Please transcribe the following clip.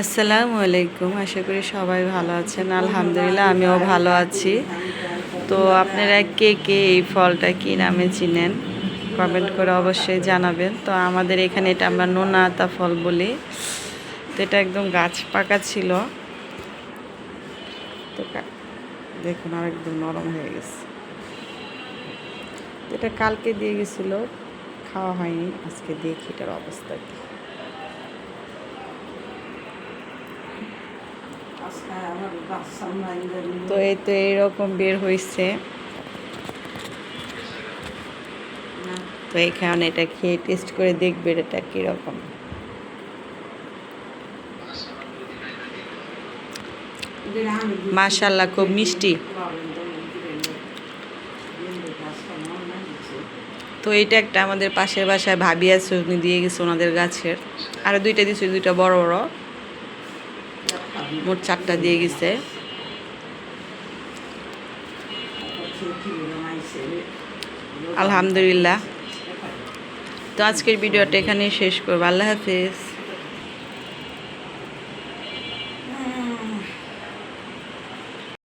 আসসালামু আলাইকুম, আশা করি সবাই ভালো আছেন। আলহামদুলিল্লাহ, আমিও ভালো আছি। তো আপনারা কে কে এই ফলটা কি নামে চিনেন? কমেন্ট করে অবশ্যই জানাবেন। তো আমাদের এখানে এটা আমরা নোনাতা ফল বলি। তো এটা একদম গাছ পাকা ছিল। তো দেখুন আর একদম নরম হয়ে গেছে। এটা কালকে দিয়ে গেছিল, খাওয়া হয়নি। আজকে দেখি এটার অবস্থা কি। তো এই তো এইরকম বের হয়েছে তো এখানে এটা খেয়ে টেস্ট করে দেখবে এটা কীরকম। মাশাল্লাহ খুব মিষ্টি। তো এটা একটা আমাদের পাশের বাসায় ভাবি আছে দিয়ে গেছে ওনাদের গাছের। আর দুইটা দিয়েছে দুইটা বড় বড়। মোট চারটা দিয়ে গেছে। আলহামদুলিল্লাহ। তো আজকের ভিডিওটা এখানেই শেষ করব। আল্লাহ হাফিজ।